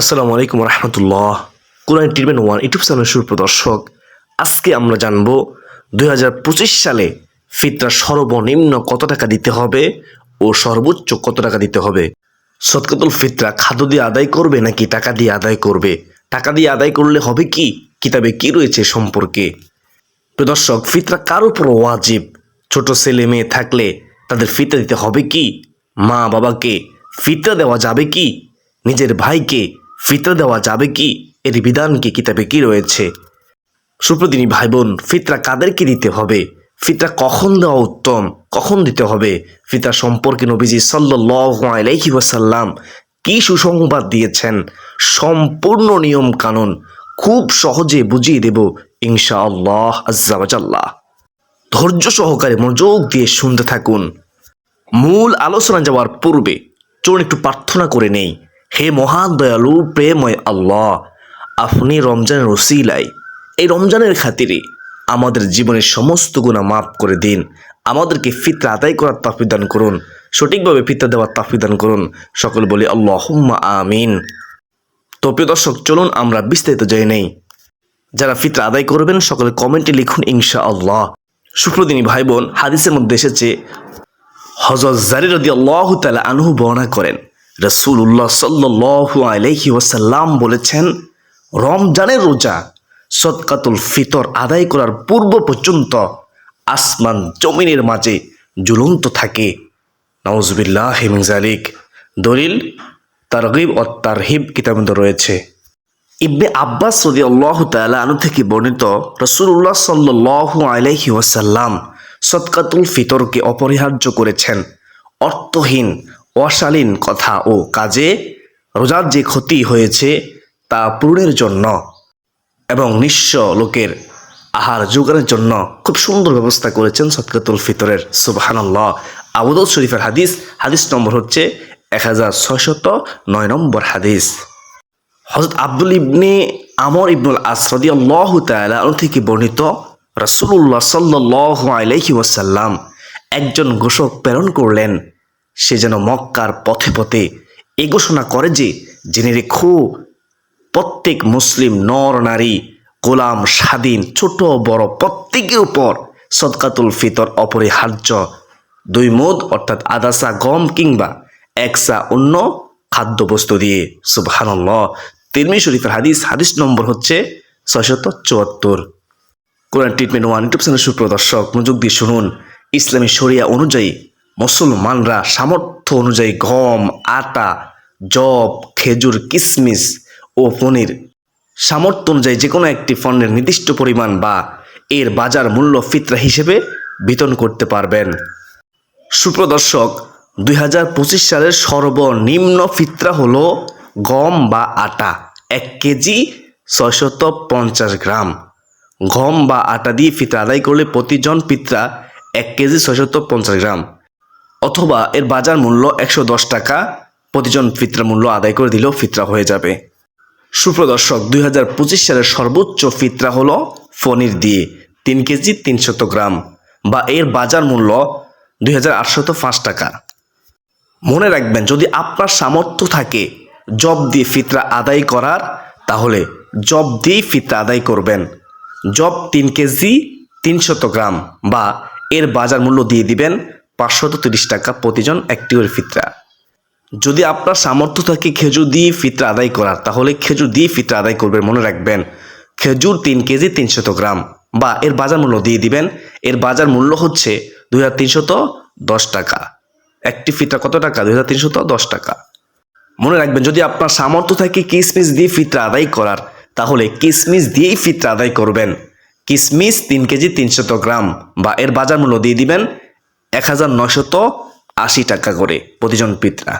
আসসালামু আলাইকুম রহমতুল্লাহ। কোরআন ট্রিটমেন্ট ওয়ান ইউটিউব চ্যানেলের সুপ্রদর্শক আজকে আমরা জানব দু হাজার পঁচিশ সালে ফিতরা সর্বনিম্ন কত টাকা দিতে হবে ও সর্বোচ্চ কত টাকা দিতে হবে? সদকাতুল ফিতরা খাদ্য দিয়ে আদায় করবে নাকি টাকা দিয়ে আদায় করবে? টাকা দিয়ে আদায় করলে হবে কি? কিতাবে কি রয়েছে সম্পর্কে? প্রদর্শক ফিতরা কার উপর ওয়াজিব? ছোট ছেলে মেয়ে থাকলে তাদের ফিতরা দিতে হবে কি? মা বাবাকে ফিতরা দেওয়া যাবে কি? নিজের ভাইকে ফিতরা দেওয়া যাবে কি? এর বিধান কি? কিতাবে কি রয়েছে? সুপ্রদিনী ভাই বোন ফিতরা কাদেরকে দিতে হবে? ফিতরা কখন দেওয়া উত্তম? কখন দিতে হবে? ফিতরা সম্পর্কে নবীজি আলাইহি ওয়াসাল্লাম কি সুসংবাদ দিয়েছেন? সম্পূর্ণ নিয়ম কানুন খুব সহজে বুঝিয়ে দেব ইনশাআল্লাহ আজ্জাওয়াজাল্লাহ ধৈর্য সহকারে মনোযোগ দিয়ে শুনতে থাকুন। মূল আলোচনা যাওয়ার পূর্বে চলুন একটু প্রার্থনা করে নেই। হে মহান দয়ালু, প্রেময় আল্লাহ, আপনি রমজানের রসিলাই এই রমজানের খাতিরে আমাদের জীবনের সমস্ত গুণা মাফ করে দিন। আমাদেরকে ফিতরা আদায় করার তাফিদান করুন। সঠিকভাবে ফিতরা দেওয়ার তাফিদান করুন। সকল বলি আল্লাহ আমিন। তো প্রিয় দর্শক, চলুন আমরা বিস্তারিত যাই নেই। যারা ফিতরা আদায় করবেন, সকলে কমেন্টে লিখুন ইনশা আল্লাহ সুপ্রদিনী ভাই বোন হাদিসের মধ্যে এসেছে হজরত জারি রদি আল্লাহ তালা আনহু বর্ণনা করেন রসুল উল্লাহ সাল্লাহ আলহি ওয়াসাল্লাম বলেছেন, রমজানের রোজা সৎকাতুল ফিতর আদায় করার পূর্ব পর্যন্ত আসমান জমিনের মাঝে ঝুলন্ত থাকে। নওয়াজবিল্লাহ হিমজালিক দলিল, তারগিব ও তারহিব কিতাবের রয়েছে। ইবনে আব্বাস সদি আল্লাহ তালা আনু থেকে বর্ণিত রসুল্লাহ সাল্লাহ আলাইহি ওয়াসাল্লাম সৎকাতুল ফিতরকে অপরিহার্য করেছেন। অর্থহীন অশালীন কথা ও কাজে রোজার যে ক্ষতি হয়েছে তা পূরণের জন্য এবং নিঃস্ব লোকের আহার যোগানের জন্য খুব সুন্দর ব্যবস্থা করেছেন সৎকাতুল ফিতরের সুবাহানাল্লাহ। আবুদল শরীফের হাদিস হাদিস নম্বর হচ্ছে এক হাজার ছয়শত নয় নম্বর হাদিস। হজরত আব্দুল ইবনে আমর ইবনুল আসরদি আল্লাহ তালা থেকে বর্ণিত রাসুল্লাহ সাল্লাহ আলাইহি ওয়াসাল্লাম একজন ঘোষক প্রেরণ করলেন। সে যেন মক্কার পথে পথে এ ঘোষণা করে যে জেনে রেখো, প্রত্যেক মুসলিম নর, নারী, গোলাম, স্বাধীন, ছোট, বড়, প্রত্যেকের উপর সদকাতুল ফিতর অপরিহার্য, দুই মুদ, অর্থাৎ আদাসা গম কিংবা একসা অন্য খাদ্যবস্তু দিয়ে। সুবহানাল্লাহ। তিরমি শরীফের হাদিস হাদিস নম্বর হচ্ছে ছয়শত চুয়াত্তর। Quran treatment one YouTube channel সুপ্রদর্শক মনোযোগ দিয়ে শুনুন। ইসলামী শরিয়া অনুযায়ী মুসলমানরা সামর্থ্য অনুযায়ী গম, আটা জব খেজুর, কিসমিস ও পনির। সামর্থ্য অনুযায়ী যে কোনো একটি পণ্যের নির্দিষ্ট পরিমাণ বা এর বাজার মূল্য ফিতরা হিসেবে বিতরণ করতে পারবেন। সুপ্রদর্শক, দুই হাজার পঁচিশ সালের সর্বনিম্ন ফিতরা হল গম বা আটা, এক কেজি ছয়শত পঞ্চাশ গ্রাম। গম বা আটা দিয়ে ফিতরা আদায় করলে প্রতিজন ফিতরা এক কেজি ছয়শত পঞ্চাশ গ্রাম। অথবা এর বাজার মূল্য একশো দশ টাকা, প্রতিজন ফিতরা মূল্য আদায় করে দিলেও ফিতরা হয়ে যাবে। সুপ্রদর্শক, দুই হাজার পঁচিশ সালের সর্বোচ্চ ফিতরা হলো ফনির দিয়ে তিন কেজি তিনশত গ্রাম বা এর বাজার মূল্য দুই হাজার আটশত পাঁচ টাকা। মনে রাখবেন, যদি আপনার সামর্থ্য থাকে জব দিয়ে ফিতরা আদায় করার, তাহলে জব দিয়ে ফিতরা আদায় করবেন। জব তিন কেজি তিনশত গ্রাম বা এর বাজার মূল্য দিয়ে দিবেন পাঁচশত তিরিশ টাকা প্রতিজন একটি করে ফিতরা। যদি আপনার সামর্থ্য থাকে খেজুর দিয়ে ফিতরা আদায় করার, তাহলে খেজুর দিয়ে ফিতরা আদায় করবেন মনে রাখবেন। খেজুর তিন কেজি তিনশত গ্রাম বা এর বাজার মূল্য দিয়ে দিবেন। এর বাজার মূল্য হচ্ছে দুই হাজার তিনশত দশ টাকা। একটি ফিতরা কত টাকা? দুই হাজার তিনশত দশ টাকা। মনে রাখবেন, যদি আপনার সামর্থ্য থাকে কিসমিস দিয়ে ফিতরা আদায় করার, তাহলে কিসমিস দিয়েই ফিতরা আদায় করবেন। কিসমিস তিন কেজি তিনশত গ্রাম বা এর বাজার মূল্য দিয়ে দিবেন এক হাজার নয়শত আশি টাকা করে প্রতিজন ফিতরা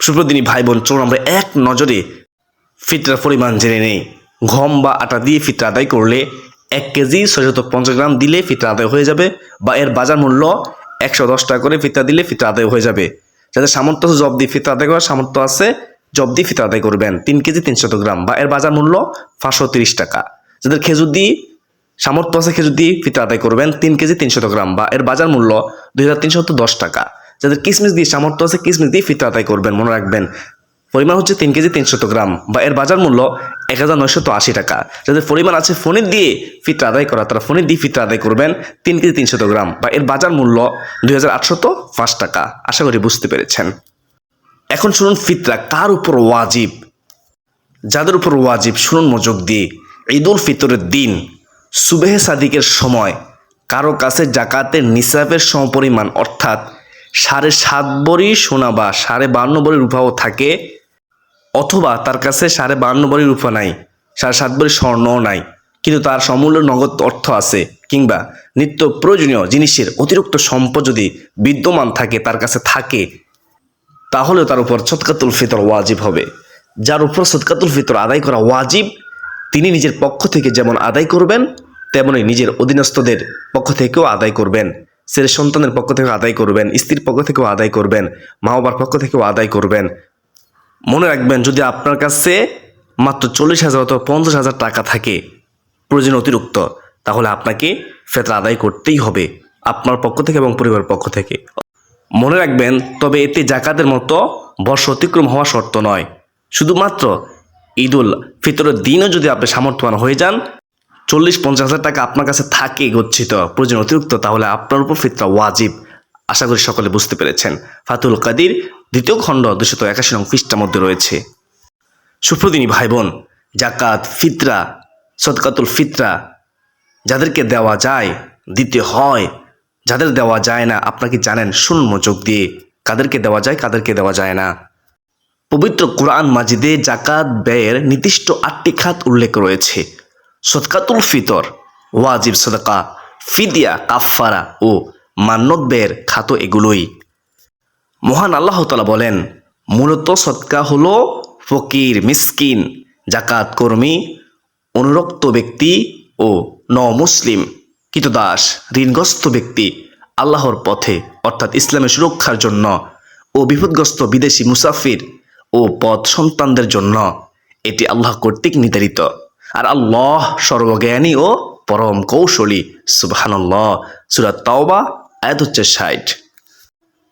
সুপ্রদিনী ভাই বোন চলুন আমরা এক নজরে ফিতরার পরিমাণ জেনে নেই। গম বা আটা দিয়ে ফিতরা আদায় করলে এক কেজি ছয়শত পঞ্চাশ গ্রাম দিলে ফিতরা আদায় হয়ে যাবে বা এর বাজার মূল্য একশো দশ টাকা করে ফিতরা দিলে ফিতরা আদায় হয়ে যাবে। যাদের সামর্থ্য আছে জব দিয়ে ফিতরা আদায় করার সামর্থ্য আছে, জব দিয়ে ফিতরা আদায় করবেন। তিন কেজি তিনশত গ্রাম বা এর বাজার মূল্য পাঁচশো তিরিশ টাকা। যাদের খেজুর দিয়ে সামর্থ্য আছে দিয়ে ফিতরা আদায় করবেন তিন কেজি তিনশত গ্রাম বা এর বাজার মূল্য দুই হাজার তিনশত দশ টাকা। যাদের কিসমিস দিয়ে সামর্থ্য আছে কিসমিস দিয়ে ফিতরা আদায় করবেন, মনে রাখবেন পরিমাণ হচ্ছে তিন কেজি তিনশত গ্রাম বা এর বাজার মূল্য এক হাজার নয়শত আশি টাকা। যাদের পরিমাণ আছে ফোনে দিয়ে ফিতরা আদায় করা, তারা ফোনে দিয়ে ফিতরা আদায় করবেন তিন কেজি তিনশত গ্রাম বা এর বাজার মূল্য দুই হাজার আটশত পাঁচ টাকা। আশা করি বুঝতে পেরেছেন। এখন শুনুন ফিতরা কার উপর ওয়াজিব? যাদের উপর ওয়াজিব, শুনুন মজুক দিয়ে। ঈদুল ফিতরের দিন সুবেহে সাদিকের সময় কারও কাছে জাকাতের নিসাবের সমপরিমাণ অর্থাৎ সাড়ে সাত বড়ি সোনা বা সাড়ে বান্ন বড়ি রূপাও থাকে অথবা তার কাছে সাড়ে বান্ন বড়ি রূপা নাই, সাড়ে সাত বড়ি স্বর্ণও নাই। কিন্তু তার সমূল্য নগদ অর্থ আছে কিংবা নিত্য প্রয়োজনীয় জিনিসের অতিরিক্ত সম্পদ যদি বিদ্যমান থাকে, তার কাছে থাকে তাহলে তার উপর সৎকাতুল ফিতর ওয়াজিব হবে। যার উপর সৎকাতুল ফিতর আদায় করা ওয়াজিব, তিনি নিজের পক্ষ থেকে যেমন আদায় করবেন তেমনই নিজের অধীনস্থদের পক্ষ থেকেও আদায় করবেন। ছেলে সন্তানের পক্ষ থেকে আদায় করবেন, স্ত্রীর পক্ষ থেকেও আদায় করবেন মা বাবার পক্ষ থেকেও আদায় করবেন। মনে রাখবেন, যদি আপনার কাছে মাত্র চল্লিশ হাজার অথবা পঞ্চাশ হাজার টাকা থাকে, প্রয়োজন অতিরিক্ত, তাহলে আপনাকে ফেতরা আদায় করতেই হবে, আপনার পক্ষ থেকে এবং পরিবারের পক্ষ থেকে। মনে রাখবেন, তবে এতে জাকাতের মতো বর্ষ অতিক্রম হওয়া শর্ত নয়। শুধুমাত্র ঈদুল ফিতরের দিনও যদি আপনি সামর্থ্যবান হয়ে যান চল্লিশ, পঞ্চাশ হাজার টাকা আপনার কাছে থাকে গচ্ছিত, প্রয়োজন অতিরিক্ত, তাহলে আপনার উপর ফিতরা ওয়াজিব। আশা করি সকলে বুঝতে পেরেছেন। ফাতুল কাদির, দ্বিতীয় খণ্ড দুশত একাশি নং পৃষ্ঠার মধ্যে রয়েছে। সুপ্রদিনী ভাই বোন জাকাত ফিতরা, সদকাতুল ফিতরা, যাদেরকে দেওয়া যায়, দিতে হয়, যাদের দেওয়া যায় না আপনাকে জানেন? শুনুন মনোযোগ দিয়ে কাদেরকে দেওয়া যায়, কাদেরকে দেওয়া যায় না। পবিত্র কোরআন মাজিদে জাকাত ব্যয়ের নির্দিষ্ট আটটি খাত উল্লেখ রয়েছে। সদকাতুল ফিতর, ওয়াজিব সদকা, ফিদিয়া, কাফফারা ও মান্নত ব্যয়ের খাত এগুলোই। মহান আল্লাহ তালা বলেন, মূলত সৎকা হল ফকির, মিসকিন জাকাত কর্মী, অনুরক্ত ব্যক্তি ও ন মুসলিম কিতদাস, ঋণগ্রস্ত ব্যক্তি আল্লাহর পথে, অর্থাৎ ইসলামের সুরক্ষার জন্য ও বিপদগ্রস্ত বিদেশি মুসাফির ও পথ সন্তানদের জন্য এটি আল্লাহ কর্তৃক নির্ধারিত। আর আল্লাহ সর্বজ্ঞানী ও পরম কৌশলী। সুবহানাল্লাহ। সুরাত তাওবা, আয়াত হচ্ছে ষাট।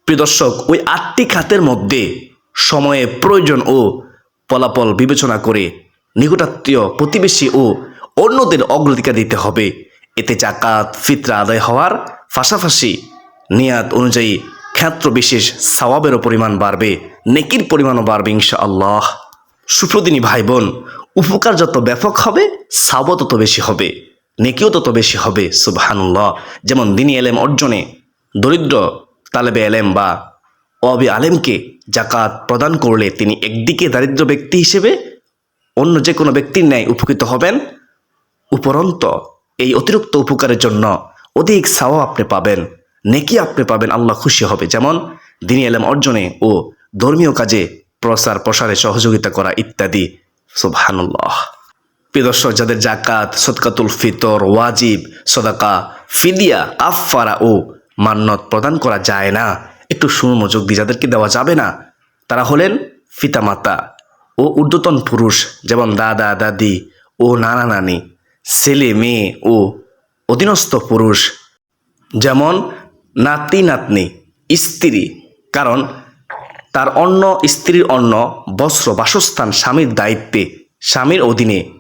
প্রিয় দর্শক, ওই আটটি খাতের মধ্যে সময়ে প্রয়োজন ও ফলাফল বিবেচনা করে নিকটাত্মীয় প্রতিবেশী ও অন্যদের অগ্রাধিকার দিতে হবে। এতে জাকাত ফিতরা আদায় হওয়ার পাশাপাশি নিয়াত অনুযায়ী ক্ষেত্র বিশেষ সওয়াবেরও পরিমাণ বাড়বে, নেকির পরিমাণও বাড়বে ইনশা আল্লাহ সুপ্রদিনী ভাই বোন উপকার যত ব্যাপক হবে, সাবও তত বেশি হবে, নেকিও তত বেশি হবে, সুবহানুল্লাহ। যেমন দিনী এলেম অর্জনে দরিদ্র তালেবে এলেম বা অবি আলেমকে জাকাত প্রদান করলে তিনি একদিকে দারিদ্র ব্যক্তি হিসেবে অন্য যে কোনো ব্যক্তির ন্যায় উপকৃত হবেন। উপরন্ত এই অতিরিক্ত উপকারের জন্য অধিক সাওয়া আপনি পাবেন, নেকি আপনি পাবেন, আল্লাহ খুশি হবে। যেমন দিনী এলেম অর্জনে ও ধর্মীয় কাজে প্রসার প্রসারে সহযোগিতা করা ইত্যাদি। সুবহানুল্লাহ। প্রিয় দর্শক, যাদের জাকাত সদকাতুল ফিতর ওয়াজিব, সদাকা, ফিদিয়া কাফফারা ও মান্নত প্রদান করা যায় না, একটু সুমনোযোগ দিয়ে যাদেরকে দেওয়া যাবে না, তারা হলেন পিতামাতা ও ঊর্ধ্বতন পুরুষ, যেমন দাদা, দাদি ও নানা নানি, ছেলে, মেয়ে ও অধীনস্থ পুরুষ, যেমন নাতি, নাতনি, স্ত্রী। কারণ তার অন্য স্ত্রীর অন্য বস্ত্র, বাসস্থান, স্বামীর দায়িত্বে, স্বামীর অধীনে।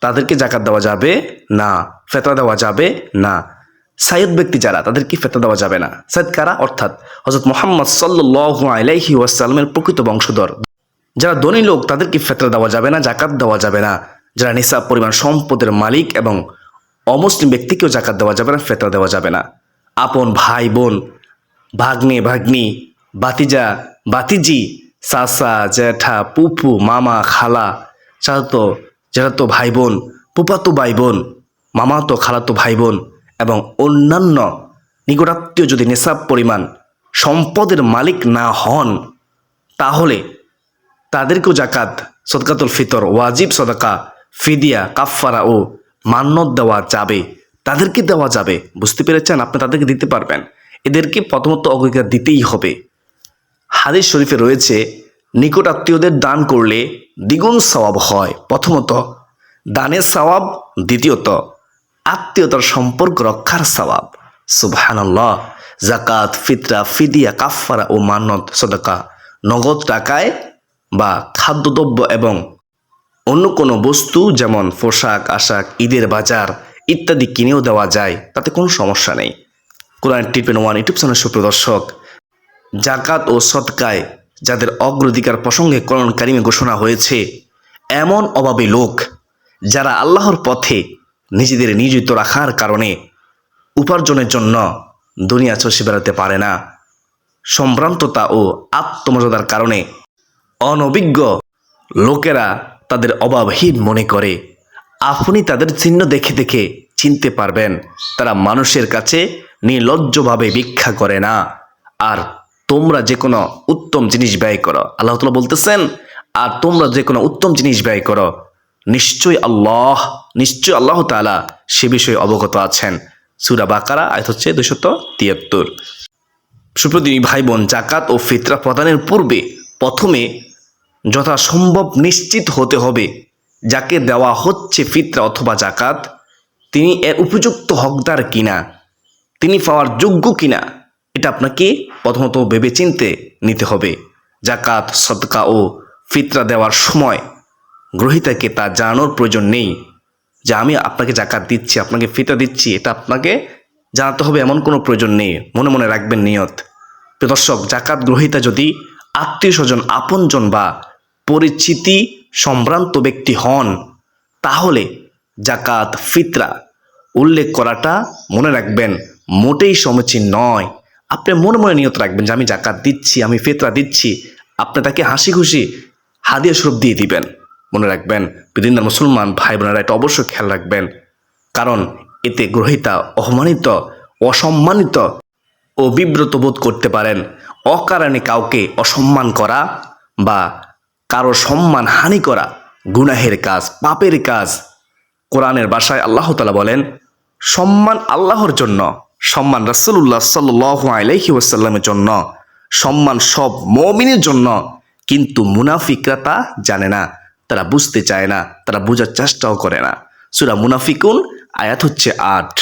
তাদেরকে জাকাত দেওয়া যাবে? না। ফেতরা দেওয়া যাবে? না। সাইদ ব্যক্তি যারা, তাদেরকে ফেতরা দেওয়া যাবে না। সাইদ কারা? অর্থাৎ হজরত মোহাম্মদ সাল্লু আলাইহি ওয়াসাল্লামের প্রকৃত বংশধর। যারা ধনী লোক, তাদেরকে ফেতরা দেওয়া যাবে না, জাকাত দেওয়া যাবে না। যারা নিসাব পরিমাণ সম্পদের মালিক এবং অমুসলিম ব্যক্তিকেও জাকাত দেওয়া যাবে না ফেতরা দেওয়া যাবে না। আপন ভাই, বোন, ভাগ্নে, ভাগ্নি বাতিজা, বাতিজি, চাচা জ্যাঠা পুপু, মামা, খালা, চাচাতো জ্যাঠাতো ভাই বোন পুপাতো ভাই বোন মামাতো, খালাতো ভাই বোন এবং অন্যান্য নিকটাত্মীয় যদি নেশাব পরিমাণ সম্পদের মালিক না হন, তাহলে তাদেরকেও জাকাত, সদকাতুল ফিতর, ওয়াজিব সদকা, ফিদিয়া, কাফফারা ও মান্নত দেওয়া যাবে। তাদেরকে দেওয়া যাবে। বুঝতে পেরেছেন? আপনি তাদেরকে দিতে পারবেন। এদেরকে প্রথমত অগ্রাধিকার দিতেই হবে। হাদিস শরীফে রয়েছে নিকট আত্মীয়দের দান করলে দ্বিগুণ সওয়াব হয়। প্রথমত, দানের সওয়াব। দ্বিতীয়ত, আত্মীয়তার সম্পর্ক রক্ষার সওয়াব। সুবহানাল্লাহ। জাকাত ফিতরা, ফিদিয়া, কাফফারা ও মান্নত, সদকা। নগদ টাকায় বা খাদ্যদ্রব্য এবং অন্য কোনো বস্তু যেমন পোশাক, আশাক, ঈদের বাজার ইত্যাদি কিনেও দেওয়া যায়, তাতে কোনো সমস্যা নেই। কোরআন টিপেন ওয়ান ইউটিউব চ্যানেল সুপ্রদর্শক জাকাত ও সৎকায় যাদের অগ্রাধিকার প্রসঙ্গে করণ কারিমে ঘোষণা হয়েছে। এমন অভাবী লোক যারা আল্লাহর পথে নিজেদের নিয়োজিত রাখার কারণে উপার্জনের জন্য দুনিয়া চষে বেড়াতে পারে না। সম্ভ্রান্ততা ও আত্মমর্যাদার কারণে অনভিজ্ঞ লোকেরা তাদের অভাবহীন মনে করে। আপনি তাদের চিহ্ন দেখে দেখে চিনতে পারবেন, তারা মানুষের কাছে নির্লজ্জভাবে ভিক্ষা করে না। আর তোমরা যে কোনো উত্তম জিনিস ব্যয় করো। আল্লাহ তালা বলতেছেন, আর তোমরা যে কোনো উত্তম জিনিস ব্যয় করো। নিশ্চয়ই আল্লাহ নিশ্চয় আল্লাহ তাআলা সে বিষয়ে অবগত আছেন। সুরা বাকারা, আয়ত হচ্ছে দুশত তিয়াত্তর। সুপ্রতিনি ভাই বোন জাকাত ও ফিতরা প্রদানের পূর্বে প্রথমে যথাসম্ভব নিশ্চিত হতে হবে যাকে দেওয়া হচ্ছে ফিতরা অথবা জাকাত তিনি এর উপযুক্ত হকদার কিনা, তিনি পাওয়ার যোগ্য কিনা। এটা আপনাকে প্রথমত ভেবেচিন্তে নিতে হবে। জাকাত সদকা ও ফিতরা দেওয়ার সময় গ্রহিতাকে তা জানানোর প্রয়োজন নেই। যে আমি আপনাকে জাকাত দিচ্ছি, আপনাকে ফিতা দিচ্ছি, এটা আপনাকে জানাতে হবে এমন কোনো প্রয়োজন নেই। মনে মনে রাখবেন নিয়ত। দর্শক জাকাত গ্রহিতা যদি আত্মীয় স্বজন আপনজন বা পরিচিতি সম্ভ্রান্ত ব্যক্তি হন, তাহলে জাকাত ফিতরা উল্লেখ করাটা মনে রাখবেন মোটেই সমীচীন নয়। আপনি মনে মনে নিয়ত রাখবেন যে আমি জাকাত দিচ্ছি, আমি ফেতরা দিচ্ছি, আপনি তাকে হাসি খুশি হাদিয়া স্বরূপ দিয়ে দিবেন। মনে রাখবেন বিভিন্ন মুসলমান ভাই বোনেরা এটা অবশ্যই খেয়াল রাখবেন। কারণ এতে গ্রহিতা অপমানিত, অসম্মানিত ও বিব্রত বোধ করতে পারেন। অকারণে কাউকে অসম্মান করা বা কারও সম্মান হানি করা গুনাহের কাজ, পাপের কাজ। কোরআনের বাসায় আল্লাহ তালা বলেন, সম্মান আল্লাহর জন্য। সম্মান রাসুল্লাহ সাল্লাহ আলাইহি ওয়াসাল্লামের জন্য, সম্মান সব মমিনের জন্য, কিন্তু মুনাফিকরা তা জানে না, তারা বুঝতে চায় না, তারা বোঝার চেষ্টাও করে না। সুরা মুনাফিকুন, আয়াত হচ্ছে আট।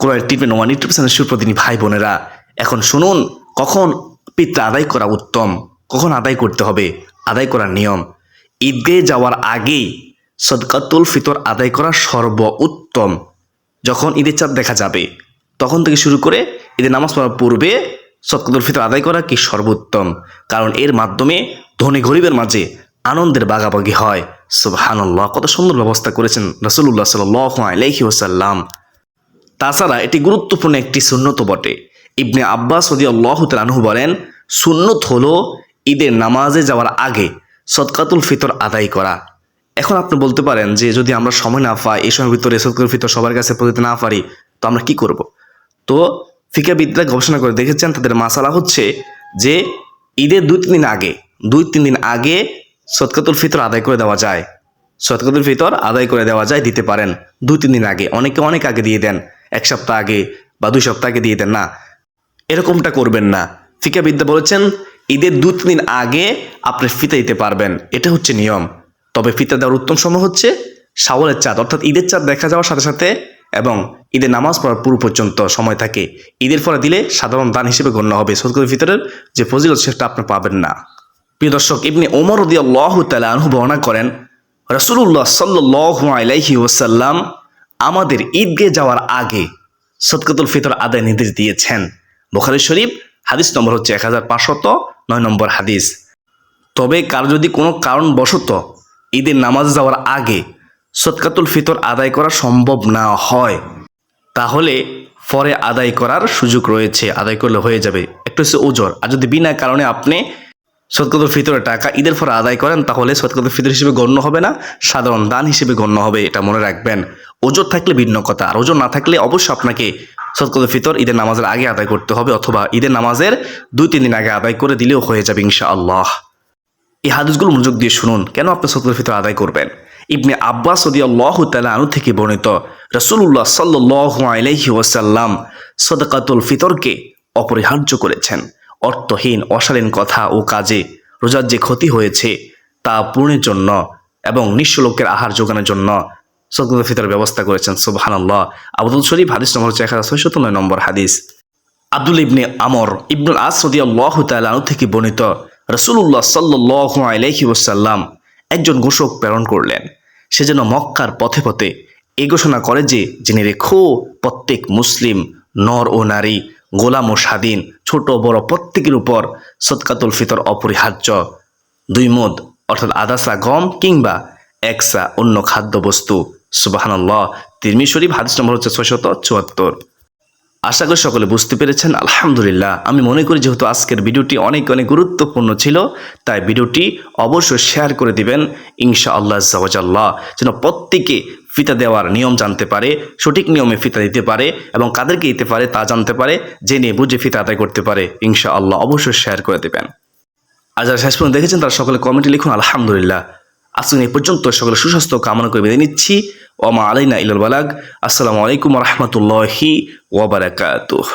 কোরআন টিপেন ওয়ান চ্যানেল সুপ্রতিনি ভাই বোনেরা, এখন শুনুন, কখন পিত্রা আদায় করা উত্তম, কখন আদায় করতে হবে, আদায় করার নিয়ম। ঈদগাহে যাওয়ার আগেই সদকাতুল ফিতর আদায় করা সর্ব উত্তম, যখন ঈদের চাঁদ দেখা যাবে। তখন থেকে শুরু করে ঈদের নামাজ পড়ার পূর্বে সদকাতুল ফিতর আদায় করা কি সর্বোত্তম? কারণ এর মাধ্যমে ধনী গরিবের মাঝে আনন্দের বাগাবাগি হয়। সুবহানাল্লাহ, কত সুন্দর ব্যবস্থা করেছেন রসুল্লাহ সাল আলাইহি ওসাল্লাম তাছাড়া এটি গুরুত্বপূর্ণ একটি সুন্নত বটে। ইবনে আব্বাস সদি আল্লাহ তালাহু বলেন, সুন্নত হলো ঈদের নামাজে যাওয়ার আগে সৎকাতুল ফিতর আদায় করা। এখন আপনি বলতে পারেন যে যদি আমরা সময় না পাই এই সময়ের ভিতরে সদকাতুল ফিতর সবার কাছে পৌঁছতে না পারি, তো আমরা কি করব? তো ফিকাবিদরা গবেষণা করে দেখেছেন, তাদের মাসালা হচ্ছে যে ঈদের দুই তিন দিন আগে, দুই তিন দিন আগে সদকাতুল ফিতর আদায় করে দেওয়া যায়। সদকাতুল ফিতর আদায় করে দেওয়া যায়, দিতে পারেন দুই তিন দিন আগে। অনেকে অনেক আগে দিয়ে দেন, এক সপ্তাহ আগে বা দুই সপ্তাহ আগে দিয়ে দেন। না, এরকমটা করবেন না। ফিকাবিদ্যা বলেছেন, ঈদের দু তিন দিন আগে আপনি ফিতা দিতে পারবেন। এটা হচ্ছে নিয়ম। তবে ফিতা দেওয়ার উত্তম সময় হচ্ছে শাওয়ালের চাঁদ। অর্থাৎ ঈদের চাঁদ দেখা যাওয়ার সাথে সাথে এবং ঈদের নামাজ পড়ার পূর্ব পর্যন্ত সময় থাকে। ঈদের পরে দিলে সাধারণ দান হিসেবে গণ্য হবে। সদকুল ফিতরের যে ফজিলত সেটা আপনি পাবেন না। প্রিয় দর্শক, ইবনে ওমর রদি আল্লাহ তালা আনহু বর্ণনা করেন রসুল্লাহ সাল্লাহ আলাইহি ওসাল্লাম আমাদের ঈদগে যাওয়ার আগে সদকাতুল ফিতর আদায় নির্দেশ দিয়েছেন। বোখারি শরীফ, হাদিস নম্বর হচ্ছে এক হাজার পাঁচশত নয় নম্বর হাদিস। তবে কার যদি কোনো কারণবশত ঈদের নামাজ যাওয়ার আগে সদকাতুল ফিতর আদায় করা সম্ভব না হয়, তাহলে পরে আদায় করার সুযোগ রয়েছে, আদায় করলে হয়ে যাবে। একটু হচ্ছে ওজোর আর যদি বিনা কারণে আপনি সদকাতুল ফিতরের টাকা ঈদের পরে আদায় করেন, তাহলে সদকাতুল ফিতর হিসেবে গণ্য হবে না, সাধারণ দান হিসেবে গণ্য হবে, এটা মনে রাখবেন। ওজোর থাকলে ভিন্ন কথা, আর ওজোর না থাকলে অবশ্যই আপনাকে সদকাতুল ফিতর ঈদের নামাজের আগে আদায় করতে হবে, অথবা ঈদের নামাজের দুই, তিন দিন আগে আদায় করে দিলেও হয়ে যাবে ইনশাআল্লাহ। এই হাদিসগুলো মনোযোগ দিয়ে শুনুন, কেন আপনি সদকাতুল ফিতর আদায় করবেন? ইবনে আব্বাস আনু থেকে বর্ণিত। রসুল্লাহ সাল্লাহ সদকাতুল ফিতরকে অপরিহার্য করেছেন। অর্থহীন, অশালীন কথা ও কাজে রোজার যে ক্ষতি হয়েছে তা পূরণের জন্য এবং নিঃস্ব লোকের আহার যোগানোর জন্য সদকাতুল ফিতর ব্যবস্থা করেছেন। সুবহানাল্লাহ। আবুদুল শরীফ, হাদিস নম্বর হচ্ছে এক হাজার ছয়শত নয় নম্বর হাদিস। আব্দুল ইবনে আমর ইবনুল আস সদি আল্লাহ তালু থেকে বর্ণিত রসুল্লাহ সাল্লাহ আলাইহি একজন ঘোষক প্রেরণ করলেন। সে যেন মক্কার পথে পথে এ ঘোষণা করে যে, জেনে রেখো, প্রত্যেক মুসলিম, নর ও নারী, গোলাম ও স্বাধীন, ছোট বড় প্রত্যেকের উপর সৎকাতুল ফিতর অপরিহার্য। দুই মদ, অর্থাৎ আদাসা গম কিংবা একসা অন্য খাদ্যবস্তু। সুবাহান্লাহ তিরমি শরীফ নম্বর হচ্ছে ছয়শত চুয়াত্তর। আশা করি সকলে বুঝতে পেরেছেন, আলহামদুলিল্লাহ। আমি মনে করি যেহেতু আজকের ভিডিওটি অনেক অনেক গুরুত্বপূর্ণ ছিল, তাই ভিডিওটি অবশ্যই শেয়ার করে দিবেন ইনশা আল্লাহ জাওয়াজাল্লাহ যেন প্রত্যেকে ফিতা দেওয়ার নিয়ম জানতে পারে, সঠিক নিয়মে ফিতা দিতে পারে এবং কাদেরকে দিতে পারে তা জানতে পারে জেনে বুঝে ফিতা আদায় করতে পারে ইনশা আল্লাহ অবশ্যই শেয়ার করে দেবেন। আর যারা শেষ পর্যন্ত দেখেছেন তারা সকলে কমেন্টে লিখুন, আলহামদুলিল্লাহ। আজকে এই পর্যন্ত সকলে সুস্বাস্থ্য কামনা করে বেঁধে নিচ্ছি। ওমা আলাইনা ইলাল বালাগ আসসালামু আলাইকুম রহমতুল্লাহি ওবরাকাতুহ